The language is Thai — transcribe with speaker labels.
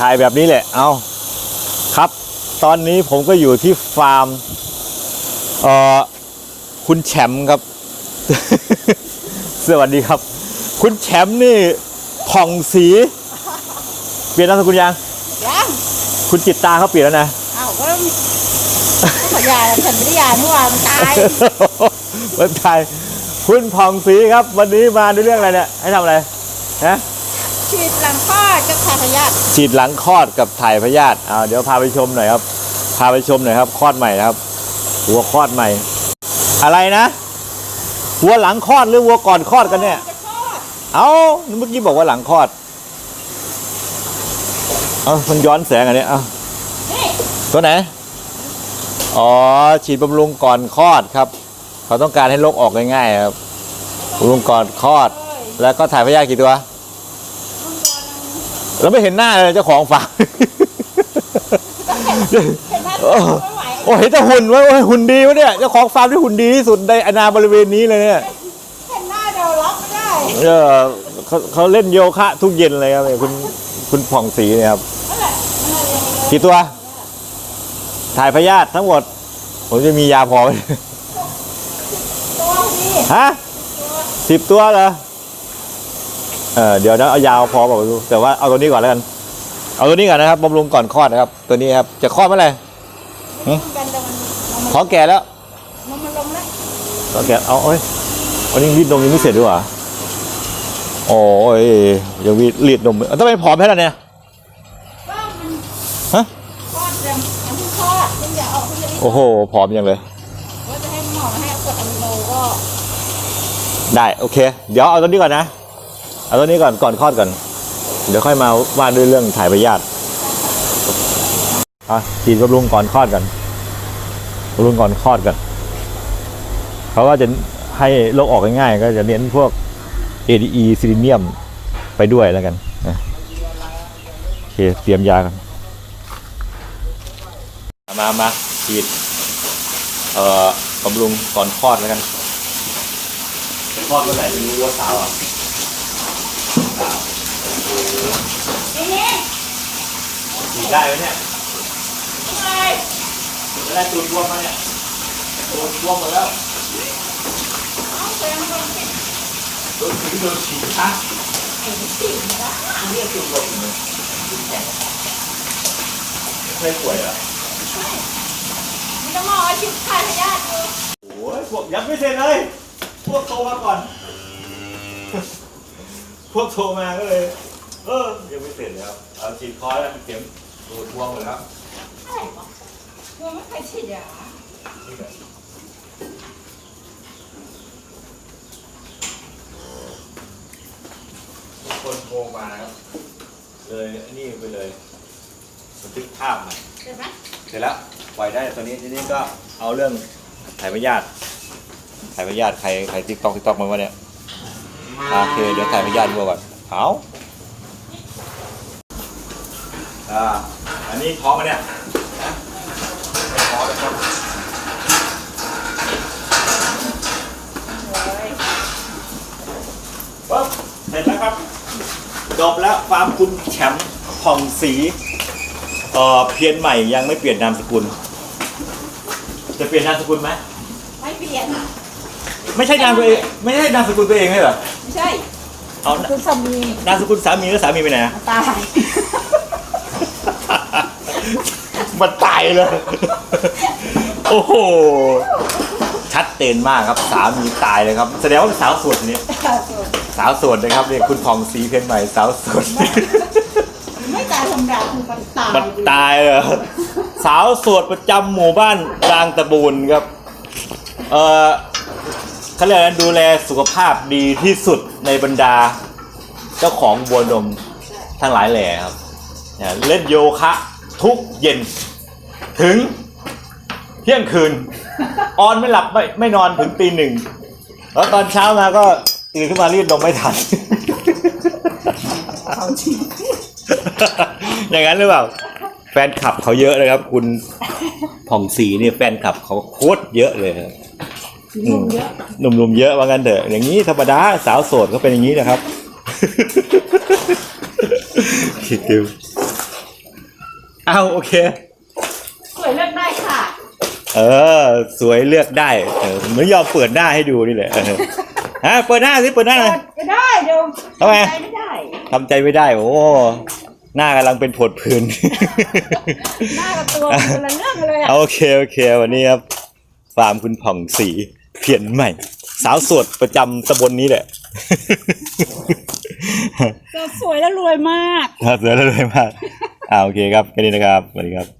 Speaker 1: ถ่ายแบบนี้แหละ เอาครับ ตอนนี้ผมก็อยู่ที่ฟาร์มเอ่อคุณแชมป์ครับ สวัสดีครับ คุณแชมป์นี่ผ่องสี เปลี่ยนนามสกุลยัง
Speaker 2: ยัง
Speaker 1: คุณจิตตาเขาเปลี่ยนแล้วนะ
Speaker 2: อ้าวก็ก็ขอยาฉันไม่ได้ยาเมื่อวานมันตาย
Speaker 1: วันไทยคุณผ่องสีครับ วันนี้มาด้วยเรื่องอะไรเนี่ย ให้ทำอะไรนะ
Speaker 2: ฉีดหลังคลอดก็ขาดพยาธิ
Speaker 1: ฉีดหลังคลอดกับถ่ายพยาธิเอาเดี๋ยวพาไปชมหน่อยครับ พาไปชมหน่อยครับคลอดใหม่นะครับวัวคลอดใหม่ อะไรนะวัวหลังคลอดหรือวัวก่อนคลอดกันเนี่ย
Speaker 2: จะคลอด
Speaker 1: เอาเมื่อกี้บอกว่าหลังคลอด เอามันย้อนแสงอันนี้เอา
Speaker 2: นี่
Speaker 1: ตัวไหน อ๋อ ฉีดบำรุงก่อนคลอดครับ เขาต้องการให้โรคออกง่ายๆครับบำรุงก่อนคลอด แล้วก็ถ่ายพยาธิกี่ตัว แล้วไม่เห็นหน้าเลยเจ้าของฟาร์ม
Speaker 2: เห็นไหม
Speaker 1: เออ
Speaker 2: ไม่ไหว
Speaker 1: โอ้เห็นแต่หุ่นไว้โอ้ยหุ่นดีวะเนี่ยเจ้าของฟาร์มที่หุ่นดีที่สุดในอนาบริเวณนี้เลยเนี่ย
Speaker 2: เห็นหน้าเดียวรับไม่ได้
Speaker 1: เออเขาเขาเล่นโยคะทุกเย็นเลยครับเนี่ยคุณคุณผ่องศรีเนี่ยครับ
Speaker 2: นั่นแหละนั่นแหละยังไง
Speaker 1: กี่ตัว ถ่ายพยาธิทั้งหมด ผมจะมียาพอไหม
Speaker 2: ตัวดี
Speaker 1: ฮะสิบตัวเหรอ เออเดี๋ยวนะเอายาวพอบอกดูแต่ว่าเอาตัวนี้ก่อนแล้วกัน เอาตัวนี้ก่อนนะครับบำรุงก่อนคลอดนะครับ ตัวนี้ครับจะคลอดเมื่อไหร่
Speaker 2: กันแต่มันมัน
Speaker 1: ท้องแก่แล้ว
Speaker 2: มันมันลงแล้ว
Speaker 1: ท้องแก่เอาเอ้ยวันนี้รีดนมยังไม่เสร็จด้วยวะโอ้ยยังรีดรีดนมเอาต้องไปผอมแค่ไหนเนี่ย
Speaker 2: ก็มัน
Speaker 1: ฮะ
Speaker 2: คลอดยังยังเพิ่งคลอดยังอย่าออกเพิ่งจะรีบ
Speaker 1: โอ้โหผอมยังเลย
Speaker 2: ว่าจะให้หมอให้กดอะมิโนก็
Speaker 1: ได้โอเค เดี๋ยวเอาตัวนี้ก่อนนะ เอาตัวนี้ก่อนก่อนคลอดก่อน เดี๋ยวค่อยมาว่าด้วยเรื่องถ่ายพยาธิอะฉีดบำรุงก่อนคลอดกันบำรุงก่อนคลอดกันเขาก็จะให้โรคออกง่ายๆก็จะเน้นพวก ADE ซิลิเนียมไปด้วยแล้วกันโอเคเตรียมยากันมามาฉีดเอ่อบำรุงก่อนคลอดแล้วกันคลอดเมื่อไหร่ไม่รู้ว่าสาวอะสาว
Speaker 2: นี่นี่
Speaker 1: ฉีด ได้ไหมเนี่ย
Speaker 2: ไง
Speaker 1: จะได้ตูดบวมมาเนี่ยตูดบวมหมดแล้ว
Speaker 2: เอาเสียงมันติด
Speaker 1: ตูดถึงโดนฉีดฮะ
Speaker 2: ติดนะ
Speaker 1: เรียกตูดบวมเลยไม่ป่วยเหรอ
Speaker 2: มันจะหมอฉีดขาดพยาธิอยู่
Speaker 1: โอ้ยพวกยังไม่เสร็จเลย พวกโทรมาก่อน พวกโทรมาก็เลย เออ ยังไม่เสร็จแล้ว เอาฉีดคอแล้วเข็ม ตูดบวมหมดแล้ว
Speaker 2: อะไรวะมันไม่เคยฉีดยา
Speaker 1: นี่แหละมีคนโทรมาครับ เลยอันนี่ไปเลยบันทึกภาพม่
Speaker 2: เห็นไหม
Speaker 1: เสร็จแล้วปล่อยได้ตอนนี้ทีนี้ก็เอาเรื่องถ่ายพยาธิถ่ายพยาธิใครใครติ๊กตอกติ๊กตอกมาวะเนี่ยอ่าโอเคเดี๋ยวถ่ายพยาธิวัวก่อนเอา อ่า อันนี้ท้องมาเนี่ยนะไม่ท้องนะครับปึ๊บเสร็จแล้วครับ จบแล้วฟาร์มคุณแชมป์ผ่องสีเอ่อเพียนใหม่ยังไม่เปลี่ยนนามสกุล จะเปลี่ยนนามสกุลไหม
Speaker 2: ไม่เปลี่ยน
Speaker 1: ไม่ใช่นามตัวเองไม่ใช่นามสกุลตัวเองเลยเหรอ
Speaker 2: ไม่ใช่
Speaker 1: เอา
Speaker 2: คุณสามี
Speaker 1: นามสกุลสามีแล้วสามีไปไหนอะ
Speaker 2: ตาย
Speaker 1: มันตายเลย โอ้โห ชัดเจนมากครับ สามีตายเลยครับ แสดงว่าเป็นสาวโสดนี่สาวโสดนะครับเนี่ยคุณผ่องสีเพียนใหม่สาวโสด
Speaker 2: ไม่ตายธรรมดาคือมันตาย
Speaker 1: มันตายเหรอสาวโสดประจำหมู่บ้านบางตะบูนครับ เออเขาเรียกอะไรนะดูแลสุขภาพดีที่สุดในบรรดา เจ้าของบัวนมทั้งหลายแหล่ครับเนี่ยเล่นโยคะ ทุกเย็น ถึงเที่ยงคืน ออนไม่หลับไม่ไม่นอนถึงตีหนึ่งแล้วตอนเช้ามาก็ตื่นขึ้นมารีดนมไม่ทัน
Speaker 2: เขาจริง
Speaker 1: อย่างนั้นหรือเปล่า แฟนคลับเขาเยอะเลยครับ คุณผ่องศรีเนี่ยแฟนคลับเขาโคตรเยอะเลยครับ
Speaker 2: นุ่มเยอะ
Speaker 1: หนุ่มๆเยอะว่างั้นเถอะอย่างนี้ธรรมดาสาวโสดก็เป็นอย่างนี้นะครับ คิดดูอ้าวโอเค
Speaker 2: สวยเลือกได้ค่ะ
Speaker 1: เออ สวยเลือกได้เออไม่ยอมเปิดหน้าให้ดูนี่แหละเออฮะเปิดหน้าสิเปิดหน้าหน่อย
Speaker 2: จะได้เดี๋ยว
Speaker 1: ทำไม
Speaker 2: ใจไม่ได้
Speaker 1: ทำใจไม่ได้ โอ้หน้ากำลังเป็นผดผื่น
Speaker 2: หน้ากับตัวคนละเรื่องเลยอะ
Speaker 1: โอเค โอเค วันนี้ครับฟาร์มคุณผ่องสีเพียนใหม่ สาวโสดประจำตำบลนี้แหละ
Speaker 2: สวยแล้วรวยมาก
Speaker 1: ครับเสือเลยมากอ่าโอเคครับแค่นี้นะครับสวัสดีครับ